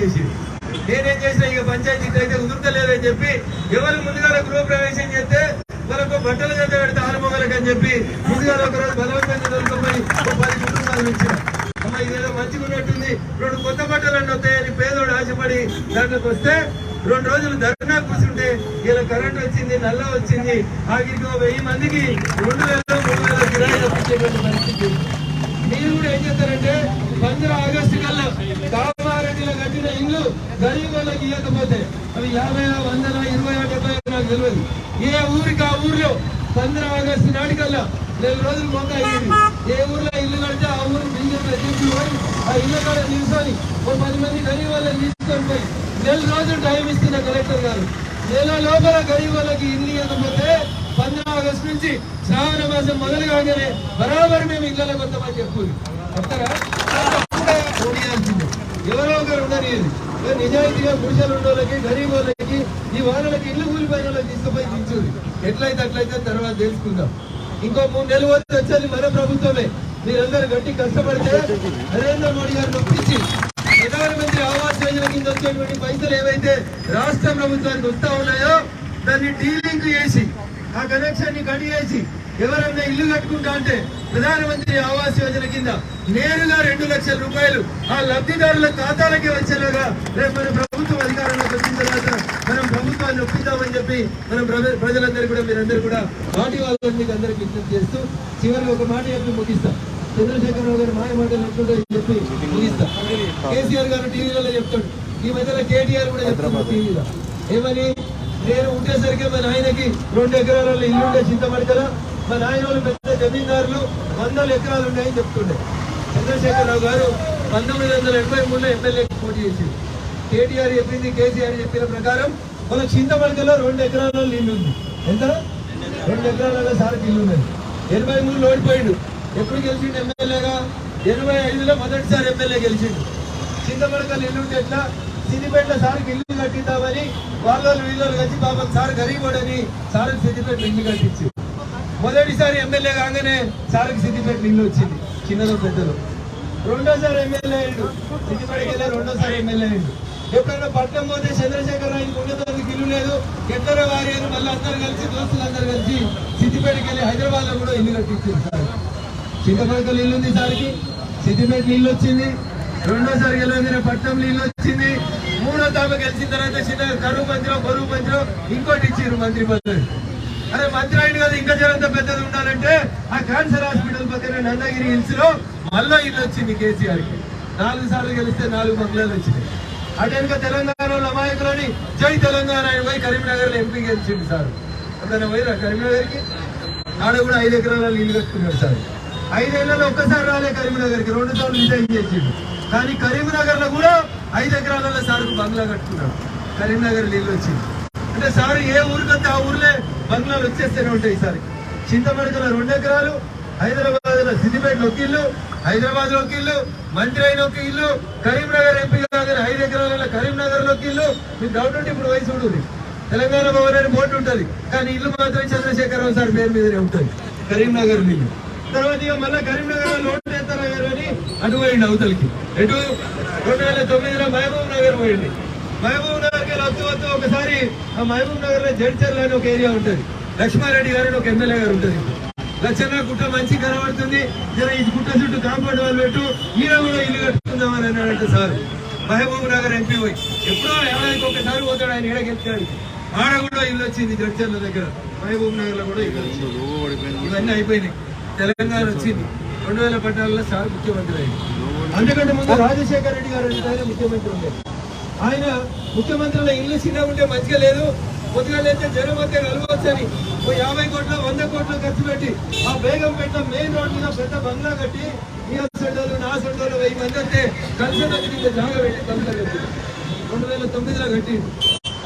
నేనేం చేసినా ఇక పంచాయతీకి అయితే కుదురుతలేదని చెప్పి ఎవరు ముందుగా గృహప్రవేశం చేస్తే వాళ్ళకు బట్టలు చేత పెడితే ఆరుమొగలకు అని చెప్పి ముందుగా ఒక రోజు బలవంతంగా దొరుకుపోయి పది కుటుంబాలు ఇచ్చిన అమ్మ ఇదేదో మంచిగా ఉన్నట్టుంది. రెండు కొత్త బట్టలు అన్నీ వస్తాయని పేదోడు ఆశపడి దాంట్లోకి వస్తే రెండు రోజులు ధర్నా కూర్చుంటే ఇలా కరెంట్ వచ్చింది నల్ల వచ్చింది. ఆఖరికి వెయ్యి మందికి రెండు వేల మూడు వేల కిరాయి తప్పించేటువంటి పరిస్థితి. మీరు కూడా ఏం చేస్తారంటే పంద్ర గరీబులకు గరీబ్ వాళ్ళకి ఇవ్వకపోతే అవి యాభై వందల ఇరవై డెబ్బై నాకు తెలియదు ఏ ఊరికి ఆ ఊర్లో పంద్ర ఆగస్టు నాటికల్లా నెల రోజులు మొక్క అయ్యింది ఏ ఊర్లో ఇల్లు కడితే ఆ ఊరు బిల్డింగ్ తీసుకుని పోయి ఆ ఇల్లు కాడ నిల్చొని ఓ పది మంది గరీబ్ వాళ్ళని తీసుకొని పోయి నెల రోజులు టైం ఇస్తున్న కలెక్టర్ గారు. నెల లోపల గరీబ్ వాళ్ళకి ఇల్లు ఇవ్వకపోతే పంద్ర ఆగస్టు నుంచి శ్రావణ మాసం మొదలు కాగానే బరాబర్ మేము ఇళ్ళలో కొంతమంది చెప్పు చెప్తారా? ఎవరో ఒకరు ఉండనిది నిజాయితీగా గుడిసెలు ఉన్న వాళ్ళకి గరీబ్ వాళ్ళకి ఈ వాళ్ళకి ఇల్లు కూలిపోయిన వాళ్ళకి తీసుకుపోయి దించుది ఎట్లయితే అట్లయితే తర్వాత తెలుసుకుందాం. ఇంకో మూడు నెలలు వచ్చేది మన ప్రభుత్వమే. మీరందరూ గట్టి కష్టపడితే నరేంద్ర మోడీ గారు నొప్పించి ప్రధానమంత్రి ఆవాస్ యోజన కింద వచ్చేటువంటి పైసలు ఏవైతే రాష్ట్ర ప్రభుత్వానికి వస్తా ఉన్నాయో దాన్ని డీలింక్ చేసి ఆ కనెక్షన్ని కడిగేసి ఎవరన్నా ఇల్లు కట్టుకుంటా అంటే ప్రధానమంత్రి ఆవాస్ యోజన కింద నేరుగా రెండు లక్షల రూపాయలు ఆ లబ్ధిదారుల ఖాతాలకి వచ్చేలాగా రేపు మన ప్రభుత్వం అధికారంలోకి వచ్చిన తర్వాత మనం ప్రభుత్వాన్ని ఒప్పిద్దామని చెప్పి మనం ప్రజలందరూ కూడా మీరందరూ కూడా పార్టీ వాళ్ళని మీకు అందరికి విజ్ఞప్తి చేస్తూ చివరికి ఒక మాట చెప్పి ముగిస్తాం. చంద్రశేఖరరావు గారు మాయ మాటలు ఎట్లుంటాయో చెప్పి ముగిస్తాం. కేసీఆర్ గారు టీవీలలో చెప్తాడు. ఈ మధ్యలో కేటీఆర్ కూడా చెప్తాడు టీవీలో. ఏమని? నేను ఉండేసరికి మా నాయనకి రెండు ఎకరాల ఇల్లు ఉండే చింతమడకల మా నాయన పెద్ద జమీందారులు వందల ఎకరాలు ఉన్నాయని చెప్తుండే. చంద్రశేఖరరావు గారు పంతొమ్మిది వందల ఎనభై మూడులో ఎమ్మెల్యేకి పోటీ చేసింది కేటీఆర్ చెప్పింది కేసీఆర్ చెప్పిన ప్రకారం మన చింతమడకలో రెండు ఎకరాల ఇల్లు ఉంది. ఎంత? రెండు ఎకరాల సార్కి ఇల్లు ఉన్నది. ఎనభై మూడులో ఓడిపోయిండు. ఎప్పుడు గెలిచిండు ఎమ్మెల్యేగా? ఎనభై ఐదులో మొదటిసారి ఎమ్మెల్యే గెలిచిండు. చింతమడకలు ఇల్లు ఉంటే ఎట్లా? సిద్దిపేట సార్కి ఇల్లు కట్టిద్దామని వాళ్ళు వీళ్ళు కలిసి పాపం సార్ గరీబోడని సార్కి సిద్దిపేట ఇల్లు కట్టించి మొదటిసారి ఎమ్మెల్యే కాగానే సార్కి సిద్దిపేట ఇల్లు వచ్చింది చిన్నదో పెద్దదో. రెండోసారి ఎమ్మెల్యే అయ్యాడు సిద్దిపేటకి వెళ్ళి రెండోసారి ఎమ్మెల్యే అయ్యాడు. ఎప్పుడైనా పట్టణం పోతే చంద్రశేఖర్ రావు ఉండేదానికి ఇల్లు లేదు ఎక్కడ వారి అని మళ్ళీ అందరు కలిసి దోస్తులు అందరు కలిసి సిద్దిపేటకి వెళ్ళి హైదరాబాద్లో కూడా ఇల్లు కట్టించారు సార్. చింతపడకలు ఇల్లు ఉంది సార్కి సిద్దిపేట ఇల్లు వచ్చింది. రెండోసారి గెలవగిన పట్నం నీళ్ళు వచ్చింది. మూడో తాప గెలిచిన తర్వాత చిన్న కరువు మంత్రిలో బరువు మంత్రిలో ఇంకోటి ఇచ్చారు మంత్రి పదవి. అరే మంత్రి అయిన కదా ఇంకా జనంత పెద్దది ఉండాలంటే ఆ క్యాన్సర్ హాస్పిటల్ పక్కన నందగిరి హిల్స్లో మళ్ళా ఇల్లు వచ్చింది కేసీఆర్కి నాలుగు సార్లు గెలిస్తే నాలుగు బంగ్లాలు వచ్చినాయి. అటెనక తెలంగాణలో అమాయకులని జై తెలంగాణ ఆయన పోయి కరీంనగర్లో ఎంపీ గెలిచింది సార్. ఎప్పుడైనా పోయిరా కరీంనగర్కి ఆడ కూడా ఐదు ఎకరాల ఇల్లు కట్టుకున్నాడు సార్. ఐదేళ్ళలో ఒక్కసారి రాలే కరీంనగర్కి రెండు సార్లు విజయం చేసిండు. కానీ కరీంనగర్లో కూడా ఐదు ఎకరాలలో సార్ బంగ్లా కట్టుకున్నాడు. కరీంనగర్ నీళ్ళు వచ్చింది. అంటే సార్ ఏ ఊరికంతా ఆ ఊర్లే బంగ్లాలు వచ్చేస్తూనే ఉంటాయి ఈసారి చింతమడకలో రెండు ఎకరాలు హైదరాబాద్లో సిద్దిపేటలో ఒక ఇల్లు హైదరాబాద్లో ఒక ఇల్లు మంత్రి అయిన ఒక ఇల్లు కరీంనగర్ ఎంపీ కాగానే ఐదు ఎకరాలలో కరీంనగర్లో ఒక ఇల్లు. మీకు డౌట్ ఉంటే ఇప్పుడు వయసు ఉంటుంది. తెలంగాణ భవన్ అని బోర్డు ఉంటుంది. కానీ ఇల్లు మాత్రం చంద్రశేఖరరావు సార్ పేరు మీదనే ఉంటుంది. కరీంనగర్ నీళ్ళు. తర్వాత ఇక మళ్ళీ కరీంనగర్లో లోటు అని అటు పోయింది అవతలికి. ఎటు రెండు వేల తొమ్మిదిలో మహబూబ్ నగర్ పోయింది మహబూబ్ నగర్కి వస్తూ వస్తూ ఒకసారి ఆ మహబూబ్ నగర్లో జడ్చర్ల అని ఒక ఏరియా ఉంటుంది. లక్ష్మారెడ్డి గారు అని ఒక ఎమ్మెల్యే గారు ఉంటుంది. లక్షణ గుట్ట మంచి కనబడుతుంది. జర ఈ గుట్ట చుట్టూ కాంపౌండ్ వాళ్ళు పెట్టు ఈయన కూడా ఇల్లు కట్టుకుందామని అన్నాడంటే సార్. మహబూబ్ నగర్ ఎంపీ పోయి. ఎప్పుడో ఏడాదికి ఒకసారి పోతాడు ఆయన ఇక్కడ గెలిచాడు. ఆడ కూడా ఇల్లు వచ్చింది జడ్చర్ల దగ్గర. మహబూబ్ నగర్లో కూడా ఇల్లు వచ్చింది. ఇవన్నీ అయిపోయినాయి. తెలంగాణ వచ్చింది. రెండు వేల పద్నాలుగులో సార్ ముఖ్యమంత్రి అయ్యారు. అందుకంటే ముందు రాజశేఖర రెడ్డి గారు ఆయన ముఖ్యమంత్రి ఉండేది ఆయన ముఖ్యమంత్రుల ఇల్లు చిన్నగా ఉంటే మంచిగా లేదు. కొద్దిగా లేస్తే జనం వస్తే కలవచ్చని ఓ యాభై కోట్ల వంద కోట్ల ఖర్చు పెట్టి ఆ బేగం పెట్ట మెయిన్ రోడ్ మీద పెద్ద బంగ్లా కట్టి ఈ సెంటర్లు నా సెంటర్లు వెయ్యి మంది వస్తే కలిసి దగ్గర జాగా పెట్టి బంగ్లా కట్టి రెండు వేల తొమ్మిదిలో కట్టి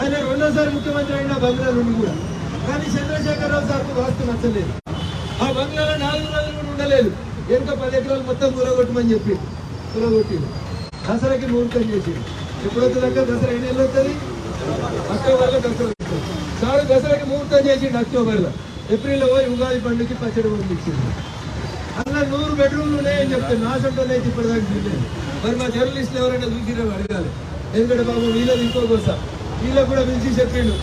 ఆయన రెండోసారి ముఖ్యమంత్రి అయిన బంగ్లా రెండు కూడా. కానీ చంద్రశేఖరరావు సార్కు వాస్తు నచ్చలేదు. ఆ బంగ్లాలో నాలుగు రోజులు కూడా ఉండలేదు. ఇంకా పది ఎకరాలు మొత్తం కూలగొట్టమని చెప్పి కూలగొట్టి దసరాకి ముహూర్తం చేసి ఎప్పుడు వస్తుందంటే దసరా ఎన్ని నెలలు వస్తుంది? అక్టోబర్లో దసరా వస్తుంది. సార్ దసరాకి ముహూర్తం చేసిండు అక్టోబర్లో. ఏప్రిల్లో పోయి ఉగాది పండుగకి పచ్చడి పంపించింది అలా నూరు బెడ్రూమ్లు ఉన్నాయని చెప్తాను నా సొంతం అయితే ఇప్పటిదాకా చూడలేదు. మరి మా జర్నలిస్టులు ఎవరైనా చూసినా అడగాలి. ఎందుకంటే బాబు వీళ్ళది ఇంకో కోస వీళ్ళకి కూడా పిలిచి చెప్పిండు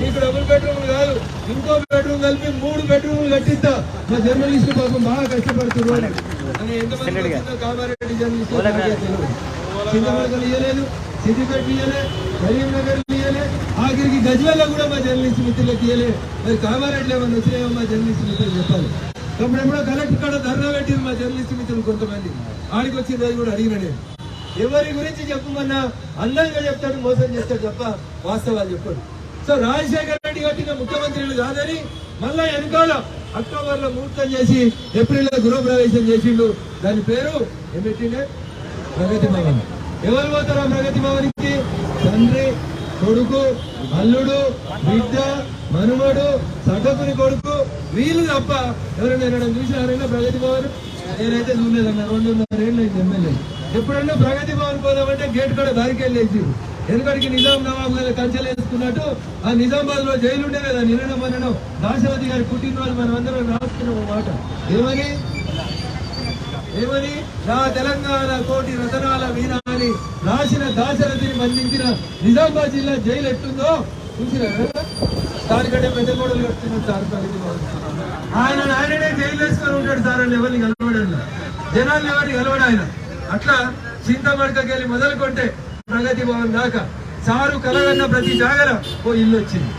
నీకు డబుల్ బెడ్రూమ్ కాదు ఇంకో బెడ్రూమ్ కలిపి మూడు బెడ్రూమ్లు కట్టిస్తా. మా జర్నలిస్టు పాపం బాగా కష్టపడుతున్నారు. అని ఎంతమంది కామారెడ్డి జర్నలిస్టు. చింతమడకలు ఇయ్యలేదు సిద్దిపేట ఇయ్యలే కరీంనగర్ ఇయ్యలే ఆఖరికి గజ్వేల్లో కూడా మా జర్నలిస్ట్ మిత్రులకు ఇయ్యలే. మరి కామారెడ్డిలో ఏమన్నా వచ్చినాయో మా జర్నలిస్ట్ మిత్రులు చెప్పాలి. అప్పుడు ఎప్పుడో కలెక్టర్ కాడ ధర్నా పెట్టింది మా జర్నలిస్ట్ మిత్రులు కొంతమంది. ఆడికి వచ్చిన రోజు కూడా అడిగిన నేను. ఎవరి గురించి చెప్పమన్నా అందంగా చెప్తాడు మోసం చేస్తాడు తప్ప వాస్తవాలు చెప్పాడు. సో రాజశేఖర రెడ్డి కట్టిన ముఖ్యమంత్రులు కాదని మళ్ళా వెనకాల అక్టోబర్లో ముహూర్తం చేసి ఏప్రిల్లో గృహప్రవేశం చేసిండు. దాని పేరు ఏం ప్రగతి భవన్. ఎవరు పోతారు ఆ ప్రగతి భవన్కి? తండ్రి కొడుకు అల్లుడు బిడ్డ మనుమడు సగకుని కొడుకు వీళ్ళు తప్ప ఎవరైనా చూసినారైనా ప్రగతి భవన్? నేనైతే చూడలేదన్న రెండున్నర ఏళ్ళు అయింది ఎమ్మెల్యే. ఎప్పుడన్నా ప్రగతి భవన్ పోదామంటే గేట్ కూడా దారికి వెళ్ళేసి ఎందుకంటే నిజాం నవాబ్ గారు కంచెలు వేసుకున్నట్టు ఆ నిజామాబాద్లో జైలు ఉండే కదా నిన్న మనను దాశరథి గారి పుట్టినరోజు మనం అందరం రాసుకున్నాం మాట. ఏమని? ఏమని? నా తెలంగాణ కోటి రతనాల వీరాన్ని అని రాసిన దాశరథిని బంధించిన నిజామాబాద్ జిల్లా జైలు ఎట్టుందో చూసిరా దానికంటే పెద్ద గోడలు కడుతున్నాడు సార్ ఆయన ఆయననే జైలు వేసుకొని ఉంటాడు సార్ అని ఎవరిని కలవడంలో జనాలు ఎవరిని కలవడు ఆయన. అట్లా చింతమడకకి వెళ్ళి మొదలుకొంటే ప్రగతి భవన్ దాకా సారు కలగన్న ప్రతి జాగర ఓ ఇల్లు వచ్చింది.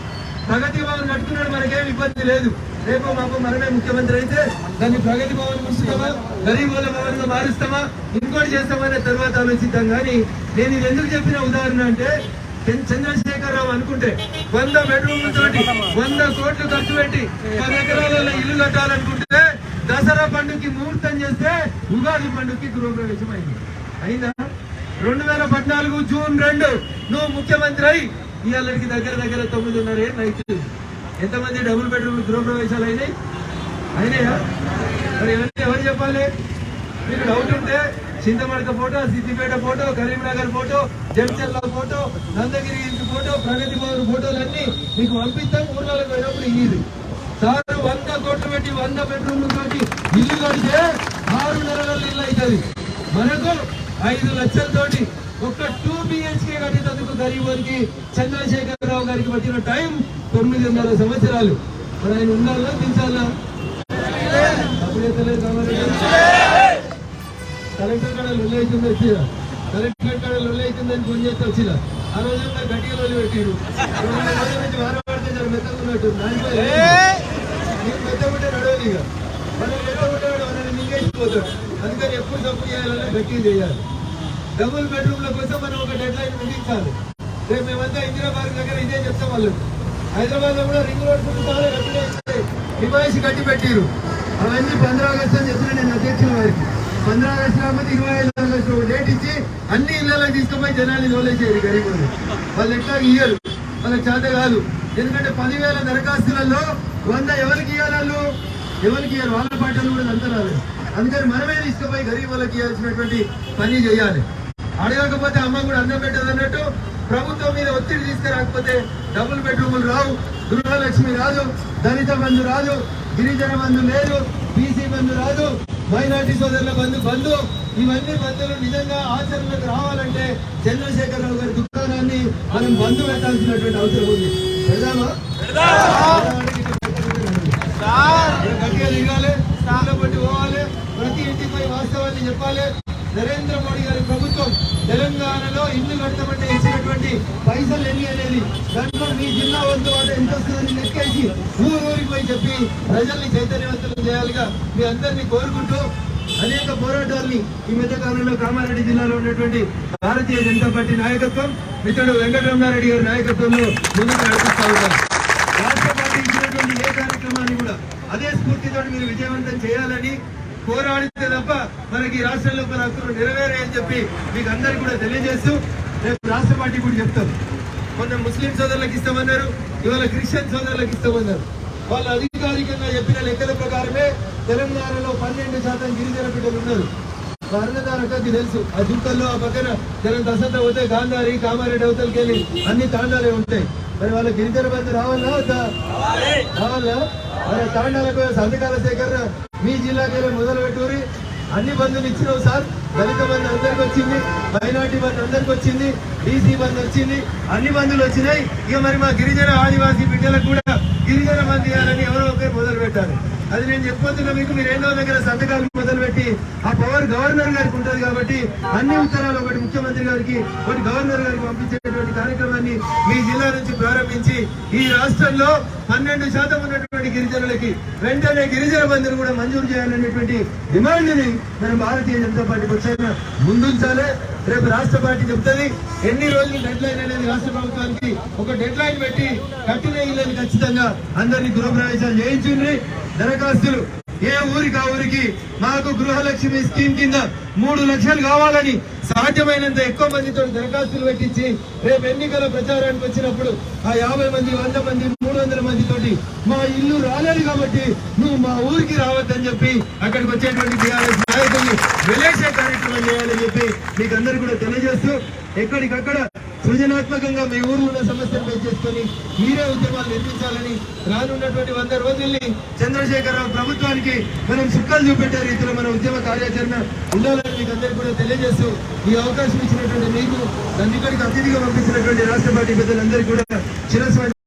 ప్రగతి భవన్ కట్టుకున్నాడు మనకేం ఇబ్బంది లేదు. రేపు మాకు మనమే ముఖ్యమంత్రి అయితే దాన్ని ప్రగతి భవన్ ముస్తామా గరీబుల భవన్గా మారుస్తామా ఇంకోటి చేస్తామనే తర్వాత ఆలోచిద్దాం. కానీ నేను ఇది ఎందుకు చెప్పిన ఉదాహరణ అంటే చంద్రశేఖరరావు అనుకుంటే వంద బెడ్రూమ్ల తోటి వంద కోట్లు ఖర్చు పెట్టి పది ఎకరాలలో ఇల్లు కట్టాలనుకుంటే దసరా పండుగకి ముహూర్తం చేస్తే ఉగాది పండుగకి గృహప్రవేశం అయింది? అయిందా రెండు వేల పద్నాలుగు జూన్ రెండు నువ్వు ముఖ్యమంత్రి అయి ఇవాళకి దగ్గర దగ్గర తొమ్మిదిన్నర ఏళ్ళు అవుతుంది. ఎంతమంది డబుల్ బెడ్రూమ్ గృహప్రవేశాలు అయినాయి? అయినాయా? మరి ఎవరు చెప్పాలి? మీకు డౌట్ ఉంటే Chintamadaka photo Siddipet photo Karimnagar photo Jadcherla photo Nandagiri ఇంటి ఫోటో ప్రగతి భవన్ ఫోటోలు అన్ని మీకు పంపిస్తాం. ఊర్లకు పోయినప్పుడు ఇది సార్ వంద కోట్లు పెట్టి వంద బెడ్రూమ్లు తోటి ఇల్లు కడితే ఆరు నెలల ఇల్లు అవుతుంది. మనకు ఐదు లక్షలతోటి ఒక టూ బిహెచ్కే కట్టినందుకు గరీబోనికి చంద్రశేఖరరావు గారికి పట్టిన టైం తొమ్మిదిన్నర సంవత్సరాలు. మరి ఆయన ఉండాలా దించాలా? అప్పుడే తెలియదు కలెక్టర్ కాడ అవుతుంది వచ్చిరా. కలెక్టర్ కాడ అవుతుందని ఫోన్ చేస్తే వచ్చిరా. ఆ రోజు మరి గట్టిగా లొల్లి నుంచి వారం పడితే జర మెత్తగా ఉన్నట్టు నానిపోయి నీకు మెత్త ఉంటే నడవదు ఇక. మనం మెత్త ఉంటాడు మనల్ని మింగేసిపోతాడు అందుకని ఎప్పుడు తప్పు చేయాలన్నా గట్టిగా చేయాలి. డబుల్ బెడ్రూమ్ల కోసం మనం ఒక డెడ్ లైన్ ముగించాలి రేపు మేమంతా ఇందిరా పార్క్ దగ్గర ఇదే చెప్తాం వాళ్ళు హైదరాబాద్లో కూడా రింగ్ రోడ్ చాలా గట్టిగా ఇచ్చాయి. రిమాయిష్ కట్టి పెట్టిరు అవన్నీ పంద్రా ఆగస్టు అని చెప్పిన నేను అధ్యక్షుల వారికి. పంద్రా లక్షల మంది ఇరవై ఐదు ఆగస్టు ఒక డేట్ ఇచ్చి అన్ని ఇళ్ళలో తీసుకుపోయి జనాన్ని తోలేసేది గరీబులు వాళ్ళు. ఎట్లా ఇయ్యరు? వాళ్ళకి చేత కాదు. ఎందుకంటే పదివేల దరఖాస్తులలో వంద ఎవరికి ఇవ్వాలి వాళ్ళు? ఎవరికి ఇవ్వరు వాళ్ళ పాటలు కూడా అంతరాలు అందుకని మనమే తీసుకుపోయి గరీబ్ వాళ్ళకి ఇవ్వాల్సినటువంటి పని చేయాలి. అడగకపోతే అమ్మ కూడా అన్నం పెట్టదు అన్నట్టు ప్రభుత్వం మీద ఒత్తిడి తీసుకురాకపోతే డబుల్ బెడ్రూములు రావు. గృహలక్ష్మి రాదు. దళిత బంధు రాదు. గిరిజన బంధు లేదు బీసీ బంధు రాదు మైనార్టీ సోదరుల బంధు బంధు ఇవన్నీ బంధువులు నిజంగా ఆచరణకు రావాలంటే చంద్రశేఖరరావు గారి దుకాణాన్ని మనం బంధు పెట్టాల్సినటువంటి అవసరం ఉంది పెడదామా గట్టిగా పోవాలి ప్రతి ఇంటికి పోయి వాస్తవాన్ని చెప్పాలి నరేంద్ర మోడీ గారి ప్రభుత్వం తెలంగాణలో ఇల్లు ఇచ్చినటువంటి పైసలు ఎన్ని అనేది దాంట్లో మీ జిల్లా వంతు వాట ఎంత వస్తుందని లెక్కేసి ఊరు ఊరికి పోయి చెప్పి ప్రజల్ని చైతన్యవంతులు చేయాలిగా మీ అందరినీ కోరుకుంటూ అనేక పోరాటాల్ని ఈ మధ్య కాలంలో కామారెడ్డి జిల్లాలో ఉన్నటువంటి భారతీయ జనతా పార్టీ నాయకత్వం ఇతడు వెంకటరమణారెడ్డి గారి నాయకత్వంలో ముందుకు నడిపిస్తా ఉన్నారు రాష్ట్ర పార్టీ ఇచ్చినటువంటి ఏ కార్యక్రమాన్ని కూడా అదే స్ఫూర్తితో మీరు విజయవంతం చేయాలని పోరాడితే తప్ప మనకి ఈ రాష్ట్రంలో మన హక్కులు నెరవేరాయని చెప్పి మీకు అందరికీ కూడా తెలియజేస్తూ రేపు రాష్ట్ర పార్టీ కూడా చెప్తారు. మొన్న ముస్లిం సోదరులకు ఇస్తామన్నారు ఇవాళ క్రిస్టియన్ సోదరులకు ఇస్తామన్నారు. వాళ్ళు అధికారికంగా చెప్పిన లెక్కల ప్రకారమే తెలంగాణలో పన్నెండు శాతం గిరిజన బిడ్డలు ఉన్నారు. అన్నదానకి తెలుసు ఆ దుఃఖంలో ఆ పక్కన జనం దశంత పోతే గాంధారి కామారెడ్డి అవతలకి వెళ్ళి అన్ని తాండాలే ఉంటాయి. మరి వాళ్ళ గిరిజన బంధు రావాలా రావాలా? మరి తాండాలకు సంతకాల సేకరణ మీ జిల్లాకి మొదలు పెట్టుకుని అన్ని బంధులు ఇచ్చినావు సార్. దళిత బంధు అందరికి వచ్చింది మైనార్టీ బంధు అందరికి వచ్చింది బీసీ బంధు వచ్చింది అన్ని బంధులు వచ్చినాయి. ఇక మరి మా గిరిజన ఆదివాసీ బిడ్డలకు కూడా గిరిజన బంధు ఇవ్వాలని ఎవరో ఒకరు మొదలు పెట్టారు అది నేను చెప్పొస్తున్నా మీకు మీరు ఎన్నో దగ్గర సంతకాలు మొదలుపెట్టి ఆ పవర్ గవర్నర్ గారికి ఉంటుంది కాబట్టి అన్ని ఉత్తరాలు ఒకటి ముఖ్యమంత్రి గారికి ఒకటి గవర్నర్ గారికి పంపించేటువంటి కార్యక్రమాన్ని మీ జిల్లా నుంచి ప్రారంభించి ఈ రాష్ట్రంలో పన్నెండు శాతం ఉన్నటువంటి గిరిజనులకి వెంటనే గిరిజన బంధులు కూడా మంజూరు చేయాలనేటువంటి డిమాండ్ని మనం భారతీయ జనతా పార్టీకి వచ్చాక ముందుంచాలే. రేపు రాష్ట్ర పార్టీ చెప్తుంది ఎన్ని రోజులు డెడ్ లైన్ అనేది రాష్ట్ర ప్రభుత్వానికి ఒక డెడ్ లైన్ పెట్టి కట్టిన ఇళ్ళని ఖచ్చితంగా అందరినీ గృహప్రవేశాలు చేయించుండ్రి. దరఖాస్తులు. ఏ ఊరికి ఆ ఊరికి? మాకు గృహలక్ష్మి స్కీమ్ కింద మూడు లక్షలు కావాలని సాధ్యమైనంత ఎక్కువ మందితో దరఖాస్తులు పెట్టించి రేపు ఎన్నికల ప్రచారానికి వచ్చినప్పుడు ఆ యాభై మంది వంద మంది మూడు వందల మంది తోటి మా ఇల్లు రాలేదు కాబట్టి నువ్వు మా ఊరికి రావద్దని చెప్పి అక్కడికి వచ్చేటువంటి టీఆర్ఎస్ నాయకుల్ని వెలేసే కార్యక్రమం చేయాలని చెప్పి మీకు అందరు కూడా తెలియజేస్తూ ఎక్కడికక్కడ సృజనాత్మకంగా మీ ఊర్లో ఉన్న సమస్యలు బేస్ చేసుకొని మీరే ఉద్యమాలు నిర్మించాలని రానున్నటువంటి వంద రోజుల్ని చంద్రశేఖరరావు ప్రభుత్వానికి మనం సుక్కలు చూపెట్టే రీతిలో మన ఉద్యమ కార్యాచరణ ఉండాలని మీకు అందరికీ కూడా తెలియజేస్తూ ఈ అవకాశం ఇచ్చినటువంటి మీకు నన్ను ఇక్కడికి అతిథిగా పంపించినటువంటి రాష్ట్ర పార్టీ పెద్దలందరికీ కూడా చిరస్వామి